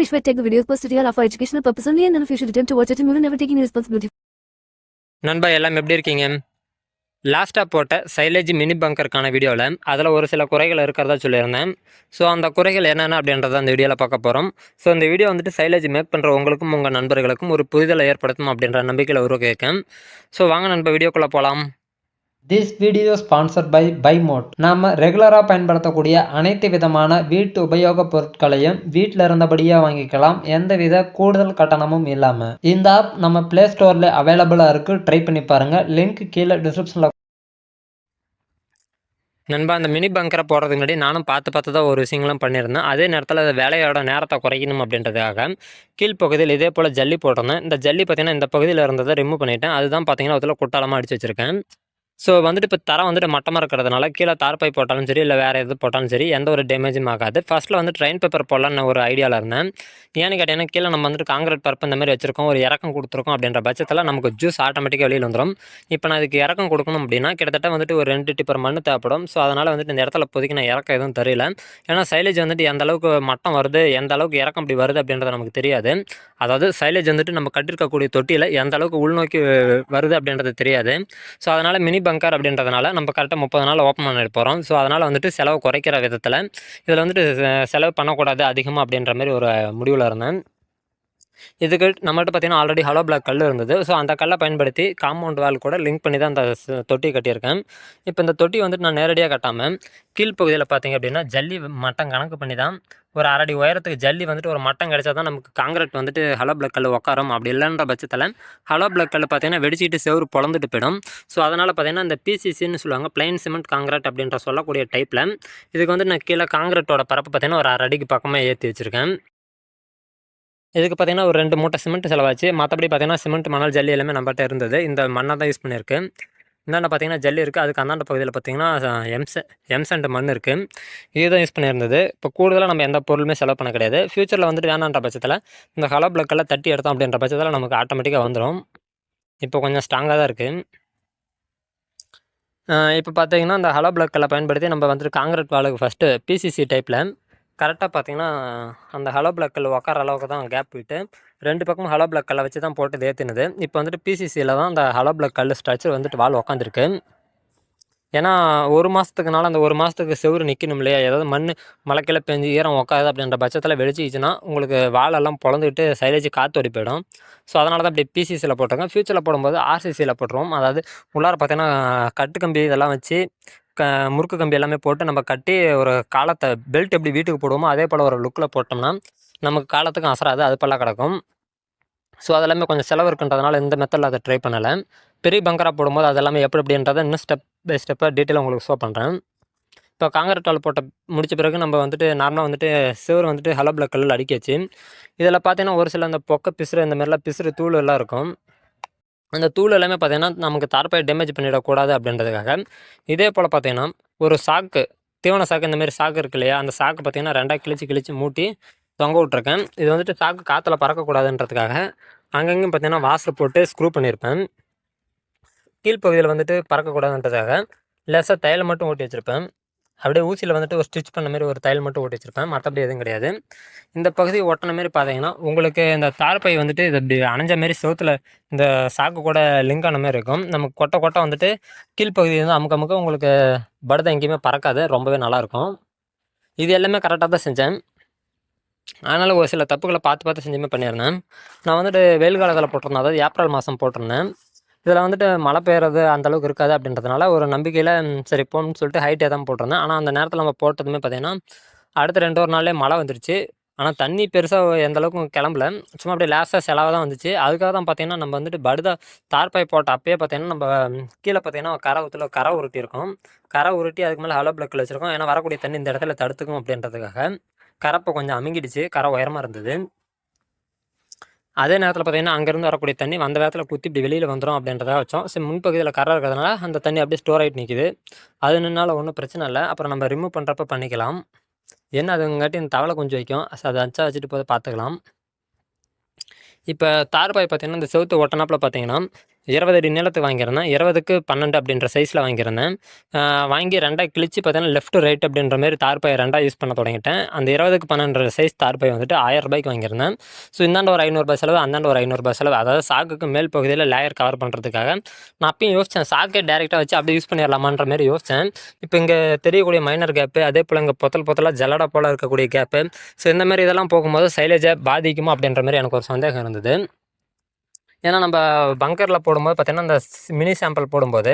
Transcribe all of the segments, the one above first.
Either Ishwar take the videos posted here are for educational purpose only and none of you should attempt to watch it and we will never take any responsibility. நண்பா எல்லாம் எப்படி இருக்கீங்க? லாஸ்ட்டாக போட்ட silage mini பங்கருக்கான வீடியோவில் அதில் ஒரு சில குறைகள் இருக்கிறதா சொல்லியிருந்தேன். ஸோ அந்த குறைகள் என்னென்ன அப்படின்றத அந்த வீடியோவில் பார்க்க போகிறோம் ஸோ இந்த வீடியோ வந்துட்டு சைலேஜ் மேக் பண்ணுற உங்களுக்கும் உங்கள் நண்பர்களுக்கும் ஒரு புரிதலை ஏற்படுத்தும் அப்படின்ற நம்பிக்கையில் உருவாக்கியிருக்கேன். ஸோ வாங்க நண்பா வீடியோக்குள்ளே போகலாம் திஸ் வீடியோ ஸ்பான்சர் பை பைமோட் நாம் ரெகுலராக பயன்படுத்தக்கூடிய அனைத்து விதமான வீட்டு உபயோகப் பொருட்களையும் வீட்டில் இருந்தபடியே வாங்கிக்கலாம். எந்தவித கூடுதல் கட்டணமும் இல்லாமல் இந்த ஆப் நம்ம ப்ளே ஸ்டோரில் அவைலபிளாக இருக்குது ட்ரை பண்ணி பாருங்கள் லிங்க் கீழே டிஸ்கிரிப்ஷனில் நண்பா அந்த மினி பங்கரை போடுறதுக்கு முன்னாடி நானும் பார்த்து பார்த்து தான் ஒரு விஷயங்களும் பண்ணியிருந்தேன். அதே நேரத்தில் அது வேலையோட நேரத்தை குறைக்கணும் அப்படின்றதுக்காக கீழ்ப்பகுதியில் இதே போல் ஜல்லி போட்டிருந்தேன். இந்த ஜல்லி பார்த்தீங்கன்னா இந்த பகுதியில் இருந்ததை ரிமூவ் பண்ணிவிட்டேன் அதுதான் பார்த்திங்கன்னா அதில் குட்டாலமாக அடிச்சு வச்சுருக்கேன். ஸோ வந்துட்டு இப்போ தரம் வந்துட்டு மட்டமாக இருக்கிறதுனால கீழே தார்பை போட்டாலும் சரி இல்லை வேறு எது போட்டாலும் சரி எந்த ஒரு டேமேஜும் ஆகாது. ஃபர்ஸ்ட்டில் வந்து ட்ரெயின் பேப்பர் போடலான்னு ஒரு ஐடியாவில் இருந்தேன். ஏன்னு கேட்டீங்கன்னா கீழே நம்ம வந்துட்டு காங்கிரீட் பரப்பு இந்த மாதிரி வச்சிருக்கோம் ஒரு இறக்கம் கொடுத்துருக்கோம் அப்படின்ற பட்சத்தில் நமக்கு ஜூஸ் ஆட்டோமேட்டிக்காக வெளியில் வந்துடும் இப்போ நான் இதுக்கு இறக்கம் கொடுக்கணும் அப்படின்னா கிட்டத்தட்ட வந்துட்டு ஒரு ரெண்டு டிப்பர் மண் தேவைப்படும். ஸோ அதனால் வந்துட்டு இந்த இடத்துல இப்போதைக்கு நான் இறக்கம் எதுவும் தெரியல. ஏன்னா சைலேஜ் வந்துட்டு எந்த அளவுக்கு மட்டம் வருது எந்த அளவுக்கு இறக்கம் இப்படி வருது அப்படின்றது நமக்கு தெரியாது. அதாவது சைலேஜ் வந்துட்டு நம்ம கட்டிருக்கக்கூடிய தொட்டியில் எந்த அளவுக்கு உள்நோக்கி வருது அப்படின்றது தெரியாது. ஸோ அதனால் மினி பங்கர் அப்படின்றதுனால நம்ம கரெக்டாக முப்பது நாள் ஓப்பன் பண்ணிட்டு போகிறோம் ஸோ அதனால் வந்துட்டு செலவு குறைக்கிற விதத்தில் இதில் வந்துட்டு செலவு பண்ணக்கூடாது அதிகமாக அப்படின்ற மாதிரி ஒரு முடிவில் இருந்தேன். இதுக்கு நம்மள்ட்ட பார்த்தீங்கன்னா ஆல்ரெடி ஹலோ பிளாக் கல் இருந்தது. ஸோ அந்த கல்லை பயன்படுத்தி காம்பவுண்ட் வால் கூட லிங்க் பண்ணி தான் அந்த தொட்டி கட்டியிருக்கேன். இப்போ இந்த தொட்டி வந்துட்டு நான் நேரடியாக கட்டாமல் கீழ்ப்பகுதியில் பார்த்தீங்க அப்படின்னா ஜல்லி மட்டம் கணக்கு பண்ணி தான் ஒரு அரடி உயரத்துக்கு ஜல்லி வந்துட்டு ஒரு மட்டம் கிடைச்சா தான் நமக்கு காங்கிரட் வந்துட்டு ஹலோ பிளக் கல் உட்காரும் அப்படி இல்லைன்ற பட்சத்தில் ஹலோ பிளக் கல் பார்த்தீங்கன்னா வெடிச்சிட்டு செவுரு பொழந்துட்டு போயிடும். ஸோ அதனால் பார்த்தீங்கன்னா இந்த பிசிசின்னு சொல்லுவாங்க பிளைன் சிமெண்ட் காங்கிரட் அப்படின்ற சொல்லக்கூடிய டைப்பில் இதுக்கு வந்து நான் கீழே காங்கிரட்டோட பரப்பு பார்த்தீங்கன்னா ஒரு அரை அடிக்கு பக்கமாக ஏற்றி வச்சுருக்கேன். இதுக்கு பார்த்தீங்கன்னா ஒரு ரெண்டு மூட்டை சிமெண்ட் செலவாச்சு. மற்றபடி பார்த்தீங்கன்னா சிமெண்ட் மணல் ஜல்லி எல்லாமே நம்மகிட்ட இருந்தது. இந்த மண்ணை தான் யூஸ் பண்ணியிருக்கு. இந்தாண்ட பார்த்தீங்கன்னா ஜல்லி இருக்குது அதுக்கு அந்தாண்ட பகுதியில் பார்த்திங்கன்னா எம்ச எம்சண்ட் மண் இருக்குது இதுதான் யூஸ் பண்ணியிருந்தது. இப்போ கூடுதலாக நம்ம எந்த பொருளுமே செலவு பண்ண கிடையாது. ஃப்யூச்சரில் வந்துட்டு வேணான்ற பட்சத்தில் இந்த ஹலோ பிளக்கெல்லாம் தட்டி எடுத்தோம் அப்படின்ற பட்சத்தில் நமக்கு ஆட்டோமேட்டிக்காக வந்துடும் இப்போ கொஞ்சம் ஸ்ட்ராங்காக தான் இருக்குது இப்போ பார்த்தீங்கன்னா அந்த ஹலோ பிளக்கெல்லாம் பயன்படுத்தி நம்ம வந்துட்டு காங்கிரட் வாளுக்கு ஃபஸ்ட்டு பிசிசி டைப்பில் கரெக்டாக பார்த்தீங்கன்னா அந்த ஹலோ பிளக்கில் உட்கார அளவுக்கு தான் கேப் விட்டு ரெண்டு பக்கமும் ஹலோ பிளக் கல்லை வச்சு தான் போட்டு ஏற்றினது இப்போ வந்துட்டு பிசிசியில் தான் அந்த ஹலோ பிளக் கல் ஸ்ட்ரக்சர் வந்துட்டு வால் உக்காந்துருக்கு. ஏன்னா ஒரு மாதத்துக்குனால அந்த ஒரு மாதத்துக்கு செவுரு நிற்கணும் இல்லையா? ஏதாவது மண் மழைக்கில பெஞ்சு ஈரம் உட்காது அப்படின்ற பட்சத்தில் வெடிச்சிச்சுன்னா உங்களுக்கு வாழெல்லாம் பொழந்துக்கிட்டு சைலேஜ் காற்று ஓடி போயிடும். ஸோ அதனால தான் இப்படி பிசிசியில் போட்டிருக்கோம் ஃப்யூச்சரில் போடும்போது ஆர்சிசியில் போட்டுருவோம். அதாவது உள்ளார பார்த்தீங்கன்னா கட்டு கம்பி இதெல்லாம் வச்சு க முறுக்கு கம்பி எல்லாமே போட்டு நம்ம கட்டி ஒரு காலத்தை பெல்ட் எப்படி வீட்டுக்கு போடுவோமோ அதே போல் ஒரு லுக்கில் போட்டோம்னா நமக்கு காலத்துக்கும் அசராது அது போல கிடக்கும். ஸோ அதெல்லாமே கொஞ்சம் செலவு இருக்குன்றதுனால இந்த மெத்தடில் அதை ட்ரை பண்ணலை. பெரிய பங்கராக போடும்போது அதெல்லாமே எப்படி எப்படின்றத இன்னும் ஸ்டெப் பை ஸ்டெப்பாக டீட்டெயிலாக உங்களுக்கு ஷோ பண்ணுறேன் இப்போ காங்கிரட் டால் போட்ட முடிச்ச பிறகு நம்ம வந்துட்டு நார்மலாக வந்துட்டு சிவர் வந்துட்டு ஹலோ பிளக் கல்லில் அடிக்காச்சு இதில் பார்த்தீங்கன்னா ஒரு சில அந்த பொக்க பிசுறு இந்த மாதிரிலாம் பிசுறு தூள் எல்லாம் இருக்கும். அந்த தூள் எல்லாமே பார்த்தீங்கன்னா நமக்கு தார்பாய் டேமேஜ் பண்ணிடக்கூடாது அப்படின்றதுக்காக. இதே போல் பார்த்தீங்கன்னா ஒரு சாக்கு தீவன சாக்கு இந்த மாதிரி சாக்கு இருக்கு இல்லையா? அந்த சாக்கு பார்த்தீங்கன்னா ரெண்டாக கிழிச்சு கிழிச்சு மூட்டி தொங்க விட்ருக்கேன் இது வந்துட்டு சாக்கு காற்றுல பறக்கக்கூடாதுன்றதுக்காக அங்கங்கேயும் பார்த்தீங்கன்னா வாசல் போட்டு ஸ்க்ரூ பண்ணியிருப்பேன் கீழ்ப்பகுதியில் வந்துட்டு பறக்கக்கூடாதுன்றதுக்காக லேசாக தையல் மட்டும் ஓட்டி வச்சுருப்பேன். அப்படியே ஊசியில் வந்துட்டு ஒரு ஸ்டிச் பண்ண மாதிரி ஒரு தையல் மட்டும் ஓட்டி வச்சுருப்பேன். மற்றபடி எதுவும் கிடையாது. இந்த பகுதி ஒட்டின மாதிரி பார்த்தீங்கன்னா உங்களுக்கு இந்த தார்பை வந்துட்டு இது இப்படி அணைஞ்ச மாதிரி சோத்தில் இந்த சாக்கு கூட லிங்க் ஆன மாதிரி இருக்கும். நமக்கு கொட்டை கொட்டை வந்துட்டு கீழ்ப்பகுதி வந்து அமுக்க அமுக்க உங்களுக்கு படுதை எங்கேயுமே பறக்காது. ரொம்பவே நல்லாயிருக்கும் இது எல்லாமே கரெக்டாக தான் செஞ்சேன். அதனால் ஒரு சில தப்புகளை பார்த்து பார்த்து செஞ்சுமே பண்ணியிருந்தேன். நான் வந்துட்டு வெயில் காலத்தில் போட்டிருந்தேன். அதாவது ஏப்ரல் மாதம் போட்டிருந்தேன். இதில் வந்துட்டு மழை பெய்யறது அந்த அளவுக்கு இருக்காது அப்படின்றதுனால ஒரு நம்பிக்கையில் சரி போகணும்னு சொல்லிட்டு ஹைட்டே தான் போட்டிருந்தேன். ஆனால் அந்த நேரத்தில் நம்ம போட்டதுமே பார்த்தீங்கன்னா அடுத்த ரெண்டு ஒரு நாள்லேயே மழை வந்துருச்சு. ஆனால் தண்ணி பெருசாக எந்த அளவுக்கு கிளம்பல. சும்மா அப்படியே லேசாக செலவாக தான் வந்துச்சு. அதுக்காக தான் பார்த்தீங்கன்னா நம்ம வந்துட்டு படுதா தார்பாய் போட்ட அப்பயே பார்த்தீங்கன்னா நம்ம கீழே பார்த்தீங்கன்னா கரை ஊற்றுல கரை உருட்டி இருக்கும். கரை உருட்டி அதுக்கு மேலே ஹலோ பிளக்கில் வச்சுருக்கோம். ஏன்னா வரக்கூடிய தண்ணி இந்த இடத்துல தடுத்துக்கும் அப்படின்றதுக்காக. கரப்பை கொஞ்சம் அமுங்கிடுச்சு. கரை உயரமாக இருந்தது. அதே நேரத்தில் பார்த்தீங்கன்னா அங்கேருந்து வரக்கூடிய தண்ணி வந்த நேரத்தில் குத்தி இப்படி வெளியில் வந்துடும் அப்படின்றத வச்சோம். சரி முன்பகுதியில் கரை இருக்கிறதுனால அந்த தண்ணி அப்படியே ஸ்டோர் ஆகிட்டு நிற்கிது அது நின்னால ஒன்றும் பிரச்சனை இல்லை. அப்புறம் நம்ம ரிமூவ் பண்ணுறப்ப பண்ணிக்கலாம். என்ன அதுங்காட்டி இந்த தவளை கொஞ்சம் வைக்கும். அதை அச்சா வச்சுட்டு போய் பார்த்துக்கலாம். இப்போ தார்பாய் பார்த்தீங்கன்னா இந்த செவுத்து ஒட்டனாப்பில் பார்த்தீங்கன்னா இருபது அடி நீளத்துக்கு வாங்கியிருந்தேன். இருபதுக்கு பன்னெண்டு அப்படின்ற சைஸில் வாங்கியிருந்தேன். வாங்கி ரெண்டாக கிழிச்சு பார்த்தீங்கன்னா லெஃப்ட் ரைட் அப்படின்ற மாதிரி தார்பாய் ரெண்டாக யூஸ் பண்ண தொடங்கிட்டேன். அந்த இருபதுக்கு பன்னெண்டு சைஸ் தார்பாய் வந்துட்டு ஆயிரம் ரூபாய்க்கு வாங்கியிருந்தேன். ஸோ இந்தாண்ட ஒரு ஐநூறுரூபா செலவு அந்தாண்ட ஒரு ஐநூறுரூபா செலவு. அதாவது சாக்குக்கு மேல் பகுதியில் லேயர் கவர் பண்ணுறதுக்காக நான் அப்பயும் யோசித்தேன் சாக்கை டேரெக்டாக வச்சு அப்படியே யூஸ் பண்ணிடலாமான்ற மாதிரி யோசித்தேன் இப்போ இங்கே தெரியக்கூடிய மைனர் கேப்பு அதே போல் இங்கே பொத்தல் பொத்தலாக ஜல்லடா போல் இருக்கக்கூடிய கேப்பு ஸோ இந்த மாதிரி இதெல்லாம் போகும்போது சைலேஜை பாதிக்குமா அப்படின்ற மாதிரி எனக்கு ஒரு சந்தேகம் இருந்தது. ஏன்னா நம்ம பங்கரில் போடும்போது பார்த்தீங்கன்னா அந்த மினி சாம்பிள் போடும்போது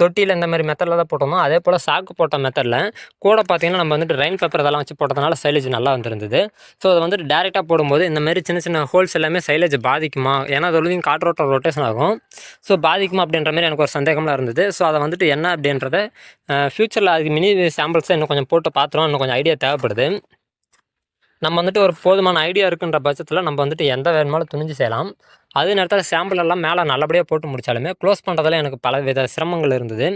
தொட்டியில் இந்த மாதிரி மெத்தடில் தான் போட்டோமோ அதே போல் சாக்கு போட்ட மெத்தடில் கூட பார்த்தீங்கன்னா நம்ம வந்துட்டு ரெயின் பேப்பர் இதெல்லாம் வச்சு போட்டதுனால சைலேஜ் நல்லா வந்துருந்தது. ஸோ அதை வந்துட்டு டேரெக்டாக போடும்போது இந்த மாதிரி சின்ன சின்ன ஹோல்ஸ் எல்லாமே சைலேஜ் பாதிக்குமா? ஏன்னா அது ஒழுங்கும் காற்றோட்டம் ரொட்டேஷன் ஆகும். ஸோ பாதிக்குமா அப்படின்ற மாதிரி எனக்கு ஒரு சந்தேகம்லாம் இருந்தது. ஸோ அதை வந்துட்டு என்ன அப்படின்றத ஃப்யூச்சரில் அதுக்கு மினி சாம்பிள்ஸை இன்னும் கொஞ்சம் போட்டு பார்த்துருவோம் இன்னும் கொஞ்சம் ஐடியா தேவைப்படுது. நம்ம வந்துட்டு ஒரு போதுமான ஐடியா இருக்குன்ற பட்சத்தில் நம்ம வந்துட்டு எந்த வேணுமாலும் துணிஞ்சு செய்யலாம். அதே நேரத்தில் சாம்பிள் எல்லாம் மேலே நல்லபடியாக போட்டு முடித்தாலுமே க்ளோஸ் பண்ணுறதுல எனக்கு பல வித சிரமங்கள் இருந்தது.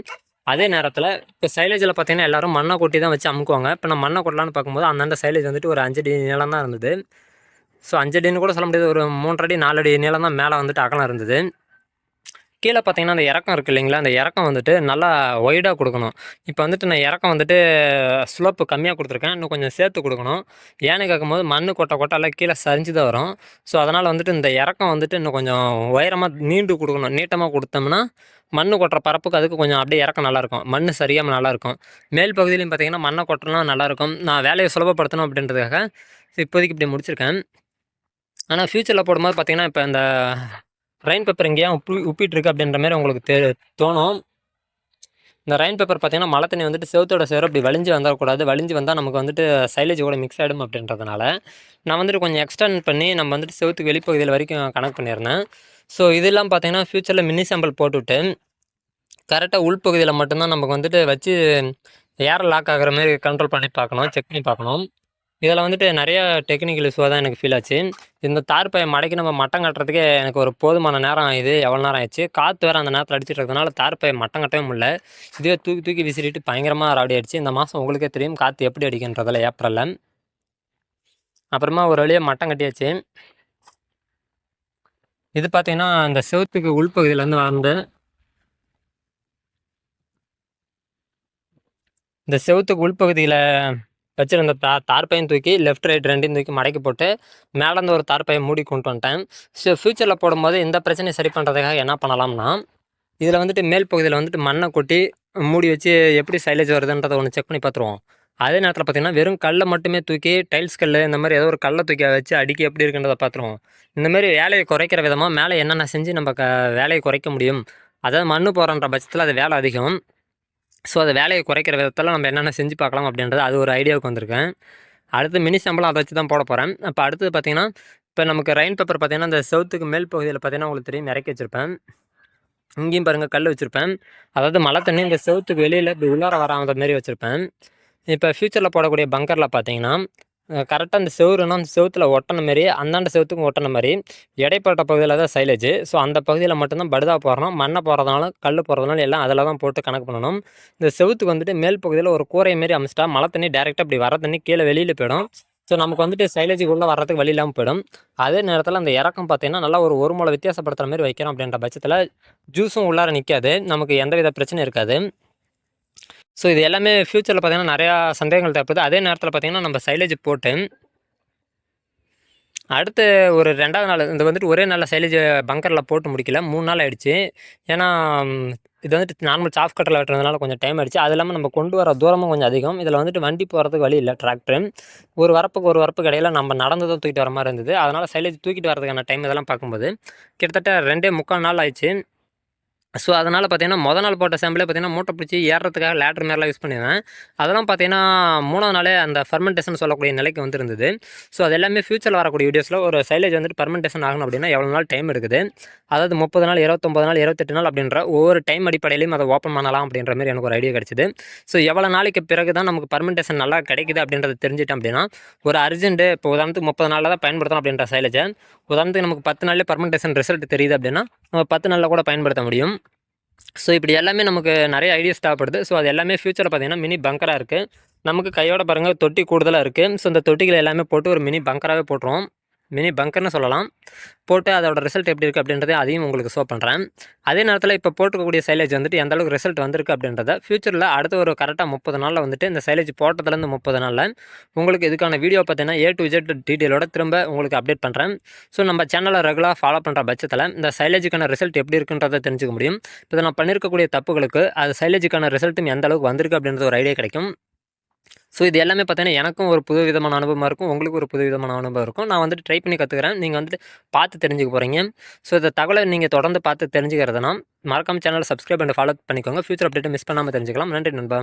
அதே நேரத்தில் இப்போ சைலேஜில் பார்த்தீங்கன்னா எல்லாரும் மண்ணை கொட்டி தான் வச்சு அமுக்குவாங்க. இப்போ நான் மண்ணை கொட்டலான்னு பார்க்கும்போது அந்தந்த சைலேஜ் வந்துட்டு ஒரு அஞ்சடி நீளம் தான் இருந்தது. ஸோ அஞ்சடின்னு கூட சொல்ல முடியாது. ஒரு மூன்றடி நாலடி நீளம் தான் மேலே வந்துட்டு அகலம் இருந்தது. கீழே பார்த்தீங்கன்னா அந்த இறக்கம் இருக்குது இல்லைங்களா? அந்த இறக்கம் வந்துட்டு நல்லா ஒய்டாக கொடுக்கணும். இப்போ வந்துட்டு நான் இறக்கம் வந்துட்டு சுலப்பு கம்மியாக கொடுத்துருக்கேன். இன்னும் கொஞ்சம் சேர்த்து கொடுக்கணும். ஏன்னு கேட்கும்போது மண் கொட்டை கொட்டை எல்லாம் கீழே சரிஞ்சு தான் வரும். ஸோ அதனால் வந்துட்டு இந்த இறக்கம் வந்துட்டு இன்னும் கொஞ்சம் உயரமாக நீண்டு கொடுக்கணும். நீட்டமாக கொடுத்தோம்னா மண் கொட்டுற பரப்புக்கு அதுக்கு கொஞ்சம் அப்படியே இறக்கம் நல்லாயிருக்கும் மண் சரியாமல் நல்லாயிருக்கும் மேல் பகுதியிலையும் பார்த்தீங்கன்னா மண்ணை கொட்டலாம் நல்லாயிருக்கும் நான் வேலையை சுலபப்படுத்தணும் அப்படின்றதுக்காக இப்போதைக்கு இப்படி முடிச்சிருக்கேன். ஆனால் ஃப்யூச்சரில் போடும்போது பார்த்திங்கன்னா இப்போ இந்த ரைன் பேப்பர் எங்கேயா உப்பி உப்பிட்டு இருக்கு அப்படின்ற மாதிரி உங்களுக்கு தெ தோணும். இந்த ரைன் பேப்பர் பார்த்தீங்கன்னா மழை தண்ணி வந்துட்டு செவத்தோட சேர அப்படி வலிஞ்சு வந்துடக்கூடாது வலிஞ்சு வந்தால் நமக்கு வந்துட்டு சைலேஜ் கூட மிக்ஸ் ஆகிடும் அப்படின்றதுனால நான் வந்துட்டு கொஞ்சம் எக்ஸ்டெண்ட் பண்ணி நம்ம வந்துட்டு செவத்துக்கு வெளிப்பகுதியில் வரைக்கும் கனெக்ட் பண்ணியிருந்தேன். ஸோ இதெல்லாம் பார்த்தீங்கன்னா ஃப்யூச்சரில் மினி சாம்பிள் போட்டுவிட்டு கரெக்டாக உள்பகுதியில் மட்டும்தான் நமக்கு வந்துட்டு வச்சு ஏர் லாக் ஆகிற மாதிரி கண்ட்ரோல் பண்ணி பார்க்கணும் செக் பண்ணி பார்க்கணும். இதில் வந்துட்டு நிறைய டெக்னிக்கல் இஷ்யூவாக தான் எனக்கு ஃபீல் ஆச்சு. இந்த தார் பையை மடக்கி நம்ம மட்டம் கட்டுறதுக்கே எனக்கு ஒரு போதுமான நேரம் இது எவ்வளோ நேரம் ஆயிடுச்சு? காற்று வேறு அந்த நேரத்தில் அடிச்சிட்டு இருக்கிறதுனால தார் பையை மட்டம் கட்டவே முடியல. இதுவே தூக்கி தூக்கி விசிறிட்டு பயங்கரமாக ராடி ஆயிடுச்சு இந்த மாதம் உங்களுக்கே தெரியும் காற்று எப்படி அடிக்கின்றதில்ல ஏப்ரலில். அப்புறமா ஒரு வழியாக மட்டம் கட்டியாச்சு. இது பார்த்தீங்கன்னா இந்த செவுத்துக்கு உள்பகுதியிலேருந்து வந்து இந்த செவுத்துக்கு உள்பகுதியில் வச்சுருந்த தா தார்பையும் தூக்கி லெஃப்ட் ரைட் ரெண்டையும் தூக்கி மடக்கி போட்டு மேலேருந்து ஒரு தார்பையை மூடி கொண்டு வந்துட்டேன். ஸோ ஃப்யூச்சரில் போடும்போது இந்த பிரச்சனையை சரி பண்ணுறதுக்காக என்ன பண்ணலாம்னா இதில் வந்துட்டு மேல் பகுதியில் வந்துட்டு மண்ணை கொட்டி மூடி வச்சு எப்படி சைலேஜ் வருதுன்றதை ஒன்று செக் பண்ணி பார்த்துருவோம். அதே நேரத்தில் பார்த்தீங்கன்னா வெறும் கல்லை மட்டுமே தூக்கி டைல்ஸ் கல் இந்த மாதிரி ஏதோ ஒரு கல்லை தூக்கி வச்சு அடிக்கி எப்படி இருக்குன்றதை பார்த்துருவோம். இந்தமாரி வேலையை குறைக்கிற விதமாக மேலே என்னென்ன செஞ்சு நம்ம க வேலையை குறைக்க முடியும் அதாவது மண்ணு போகிறன்ற பட்சத்தில் அது வேலை அதிகம். ஸோ அதை வேலையை குறைக்கிற விதத்தில் நம்ம என்னென்ன செஞ்சு பார்க்கலாம் அப்படின்றது அது ஒரு ஐடியாவுக்கு வந்திருக்கேன். அடுத்து மினி சம்பளம் அதை வச்சு தான் போட போகிறேன் அப்போ அடுத்தது பார்த்திங்கன்னா இப்போ நமக்கு ரெயின் பேப்பர் பார்த்திங்கன்னா இந்த செவத்துக்கு மேல் பகுதியில் பார்த்தீங்கன்னா உங்களுக்கு தெரியும் இறக்கி வச்சுருப்பேன். இங்கேயும் பாருங்கள் கல் வச்சுருப்பேன். அதாவது மழை தண்ணி இந்த செவத்துக்கு வெளியில் இப்படி உள்ளார வராத மாரி வச்சுருப்பேன். இப்போ ஃப்யூச்சரில் போடக்கூடிய பங்கரில் பார்த்தீங்கன்னா கரெக்டாக அந்த செவுறுனா அந்த செவுத்தில் ஒட்டின மாரி அந்தாண்ட செவுத்துக்கும் ஒட்டின மாதிரி இடைப்பட்ட பகுதியில் தான் சைலேஜ் ஸோ அந்த பகுதியில் மட்டும்தான் படுதா போடுறோம் மண்ணை போடுறதுனால கல் போடுறதுனால எல்லாம் அதில் தான் போட்டு கணக்கு பண்ணணும். இந்த செவுத்துக்கு வந்துட்டு மேல் பகுதியில் ஒரு கூரை மாரி அமைச்சிட்டா மழை தண்ணி டேரெக்டாக அப்படி வர தண்ணி கீழே வெளியில் போயிடும். ஸோ நமக்கு வந்துட்டு சைலேஜுக்கு உள்ளே வர்றதுக்கு வழி இல்லாமல் போயிடும். அதே நேரத்தில் அந்த இறக்கம் பார்த்தீங்கன்னா நல்லா ஒரு ஒரு மூளை வித்தியாசப்படுத்துகிற மாதிரி வைக்கிறோம் அப்படின்ற பட்சத்தில் ஜூஸும் உள்ளார நிற்காது நமக்கு எந்தவித பிரச்சனையும் இருக்காது. ஸோ இது எல்லாமே ஃப்யூச்சரில் பார்த்தீங்கன்னா நிறையா சந்தேகங்கள் தேவைப்படுது அதே நேரத்தில் பார்த்திங்கன்னா நம்ம சைலேஜ் போட்டு அடுத்து ஒரு ரெண்டாவது நாள் இந்த வந்துட்டு ஒரே நாளில் சைலேஜ் பங்கரில் போட்டு முடிக்கல. மூணு நாள் ஆகிடுச்சு ஏன்னா இது வந்துட்டு நார்மல் சாஃப் கட்டில் வெட்டுறதுனால கொஞ்சம் டைம் ஆகிடுச்சு அது இல்லாமல் நம்ம கொண்டு வர தூரமும் கொஞ்சம் அதிகம். இதில் வந்துட்டு வண்டி போகிறதுக்கு வழி இல்லை டிராக்டர் ஒரு வரப்புக்கு ஒரு வரப்புக்கு இடையில நம்ம நடந்து தான் தூக்கிட்டு வர மாதிரி இருந்தது. அதனால் சைலேஜ் தூக்கிட்டு வரதுக்கான டைம் இதெல்லாம் பார்க்கும்போது கிட்டத்தட்ட ரெண்டே முக்கால் நாள் ஆயிடுச்சு. ஸோ அதனால் பார்த்தீங்கன்னா மொதல் நாள் போட்ட சாம்பிளே பார்த்தீங்கன்னா மூட்டை பிடிச்சி ஏறுறதுக்காக லேட்ரு மாதிரிலாம் யூஸ் பண்ணியிருந்தேன் அதெல்லாம் பார்த்தீங்கன்னா மூணாவது நாளே அந்த ஃபர்மெண்டேஷன் சொல்லக்கூடிய நிலைக்கு வந்துருந்தது. ஸோ அது எல்லாமே ஃபியூச்சரில் வரக்கூடிய வீடியோஸில் ஒரு சைலேஜ் வந்துட்டு பர்மெண்டேஷன் ஆகணும் அப்படின்னா எவ்வளோ நாள் டைம் எடுக்குது? அதாவது முப்பது நாள் இருபத்தொம்பது நாள் இருபத்தெட்டு நாள் அப்படின்ற ஒவ்வொரு டைம் அடிப்படையிலையும் அதை ஓப்பன் பண்ணலாம் அப்படின்ற மாதிரி எனக்கு ஒரு ஐடியா கிடச்சிது. ஸோ எவ்வளோ நாளைக்கு பிறகு தான் நமக்கு பர்மெண்டேஷன் நல்லா கிடைக்குது அப்படின்றத தெரிஞ்சிட்டேன் அப்படின்னா ஒரு அர்ஜென்ட்டு இப்போ உதாரணத்துக்கு முப்பது நாளில் தான் பயன்படுத்தணும் அப்படின்ற சைலேஜை உதாரணத்துக்கு நமக்கு பத்து நாள்லேயே பர்மெண்டேஷன் ரிசல்ட் தெரியுது அப்படின்னா நம்ம பத்து நாளில் கூட பயன்படுத்த முடியும். ஸோ இப்படி எல்லாமே நமக்கு நிறைய ஐடியாஸ் தேவைப்படுது. ஸோ அது எல்லாமே ஃபியூச்சரில் பார்த்தீங்கன்னா மினி பங்கராக இருக்குது நமக்கு கையோட பாருங்கள் தொட்டி கூடுதலாக இருக்குது ஸோ இந்த தொட்டிகள் எல்லாமே போட்டு ஒரு மினி பங்கராகவே போட்டுருவோம். மினி பங்கர்னு சொல்லலாம். போட்டு அதோட ரிசல்ட் எப்படி இருக்குது அப்படின்றத அதையும் உங்களுக்கு ஷோ பண்ணுறேன் அதே நேரத்தில் இப்போ போட்டுக்கக்கூடிய சைலேஜ் வந்துட்டு எந்த அளவுக்கு ரிசல்ட் வந்திருக்கு அப்படின்றத ஃபியூச்சரில் அடுத்த ஒரு கரெக்டாக முப்பது நாளில் வந்துட்டு இந்த சைலேஜ் போட்டதுலேருந்து முப்பது நாளில் உங்களுக்கு இதுக்கான வீடியோ பார்த்தீங்கன்னா ஏ டு ஜெட் டீட்டெயிலோட திரும்ப உங்களுக்கு அப்டேட் பண்ணுறேன் ஸோ நம்ம சேனலை ரெகுலராக ஃபாலோ பண்ணுற பட்சத்தில் இந்த சைலேஜுக்கான ரிசல்ட் எப்படி இருக்குன்றதை தெரிஞ்சுக்க முடியும். இப்போ நான் பண்ணியிருக்கக்கூடிய தப்புகளுக்கு அது சைலேஜுக்கான ரிசல்ட்டும் எந்த அளவுக்கு வந்திருக்கு அப்படின்றது ஒரு ஐடியா கிடைக்கும். ஸோ இது எல்லாமே பார்த்தீங்கன்னா எனக்கும் ஒரு புது விதமான அனுபவமாக இருக்கும். உங்களுக்கு ஒரு புது விதமான அனுபவம் இருக்கும். நான் வந்துட்டு ட்ரை பண்ணி கற்றுக்கிறேன் நீங்கள் வந்துட்டு பார்த்து தெரிஞ்சுக்க போகிறீங்க ஸோ இந்த தகவலை நீங்கள் தொடர்ந்து பார்த்து தெரிஞ்சுக்கிறதுனா மறக்காம சேனலை சப்ஸ்கிரைப் அண்ட் ஃபாலோ பண்ணிக்கோங்க. ஃபியூச்சர் அப்டேட்டை மிஸ் பண்ணாமல் தெரிஞ்சுக்கலாம். நன்றி நண்பா.